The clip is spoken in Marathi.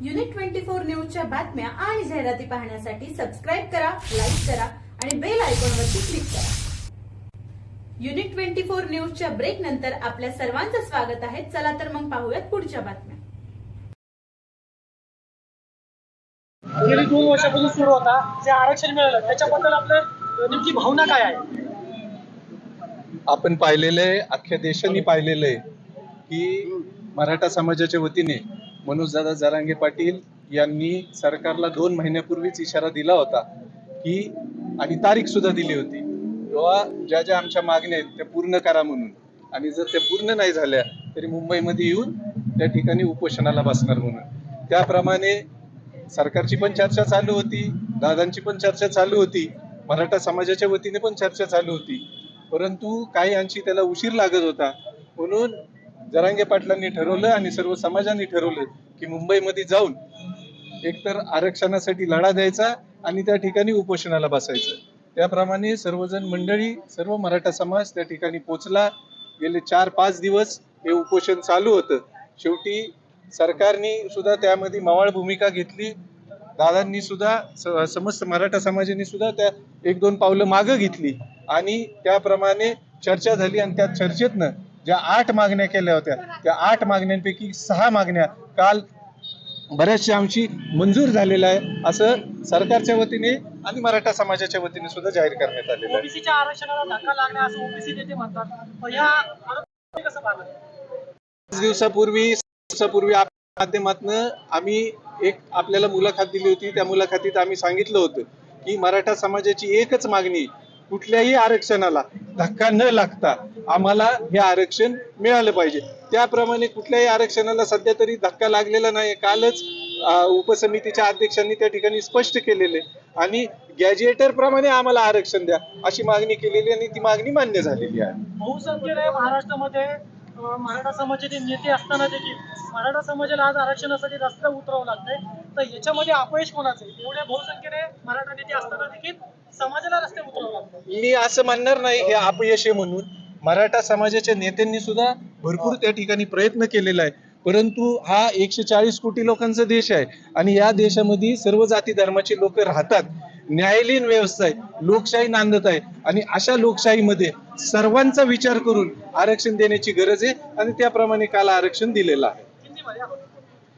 युनिट ट्वेंटी फोर न्यूजच्या बातम्या आणि जाहिराती पाहण्यासाठी सबस्क्राईब करा लाईक करा आणि बेल आयकॉनवरती क्लिक करा. युनिट ट्वेंटी फोर न्यूजच्या ब्रेक नंतर आपल्या सर्वांचं स्वागत आहे. चला तर मग पाहूयात पुढच्या बातम्या. गेली दोन वर्षापासून सुरू होता. जे आरक्षण मिळालं त्याच्याबद्दल आपलं नेमकी भावना काय आहे? आपण पाहिलेलं आहे अख्ख्या देशाने पाहिलेलं आहे की मराठा समाजाच्या वतीने मनोजदादा जरांगे पाटील यांनी सरकारला दोन महिन्यापूर्वीच इशारा दिला होता की आणि तारीख सुद्धा दिली होती. तेव्हा ज्या ज्या आमच्या मागण्या आहेत त्या पूर्ण करा म्हणून. आणि जर त्या पूर्ण नाही झाल्या तरी मुंबईमध्ये येऊन त्या ठिकाणी उपोषणाला बसणार म्हणून. त्याप्रमाणे सरकारची पण चर्चा चालू होती दादांची पण चर्चा चालू होती मराठा समाजाच्या वतीने पण चर्चा चालू होती. परंतु काही अंशी त्याला उशीर लागत होता. म्हणून जरांगे पाटलांनी ठरवलं आणि सर्व समाजाने ठरवलं की मुंबईमध्ये जाऊन एकतर आरक्षणासाठी लढा द्यायचा आणि त्या ठिकाणी उपोषणाला बसायचं. त्याप्रमाणे सर्वजण मंडळी सर्व मराठा समाज त्या ठिकाणी पोचला. गेले चार पाच दिवस हे उपोषण चालू होतं. शेवटी सरकारने सुद्धा त्यामध्ये मवाळ भूमिका घेतली. दादांनी सुद्धा स- समस्त मराठा समाजाने सुद्धा त्या एक दोन पावलं मागं घेतली. आणि त्याप्रमाणे चर्चा झाली आणि त्या चर्चेतनं ज्या आठ मागण्या केल्या होत्या त्या आठ मागण्यांपैकी सहा मागण्या काल बऱ्याचशा आमची मंजूर झालेल्या आहे असं सरकारच्या वतीने आणि मराठा समाजाच्या वतीने सुद्धा जाहीर करण्यात आलेलं आहे. आरक्षणाला धक्का लागणे असं ओबीसी नेते म्हणतात. दिवसापूर्वी दिवसापूर्वी माध्यमातून आम्ही एक आपल्याला मुलाखत दिली होती. त्या मुलाखतीत आम्ही सांगितलं होतं की मराठा समाजाची एकच मागणी कुठल्याही आरक्षणाला धक्का न लागता आम्हाला हे आरक्षण मिळालं पाहिजे. त्याप्रमाणे कुठल्याही आरक्षणाला सध्या तरी धक्का लागलेला नाही कालच उपसमितीच्या अध्यक्षांनी त्या ठिकाणी स्पष्ट केलेले आणि गॅजेटर प्रमाणे आम्हाला आरक्षण द्या अशी मागणी केलेली आणि ती मागणी मान्य झालेली आहे. बहुसंख्येने महाराष्ट्रामध्ये मराठा समाजाचे नेते असताना देखील मराठा समाजाला आज आरक्षणासाठी रस्त्यावर उतरावं लागतंय. तर याच्यामध्ये अपयश कोणाचं आहे? एवढ्या बहुसंख्येने मराठा नेते असताना देखील समाजाला रस्त्यावर उतरावं लागतं मी असं म्हणणार नाही हे अपयश आहे म्हणून. मराठा समाजाच्या नेत्यांनी सुद्धा भरपूर त्या ठिकाणी प्रयत्न केलेला आहे. परंतु हा एकशे चाळीस कोटी लोकांचा देश आहे आणि या देशामध्ये सर्व जाती धर्माचे लोक राहतात. न्यायालयीन व्यवस्था आहे लोकशाही नांदत आहे आणि अशा लोकशाहीमध्ये सर्वांचा विचार करून आरक्षण देण्याची गरज आहे आणि त्याप्रमाणे काल आरक्षण दिलेलं आहे.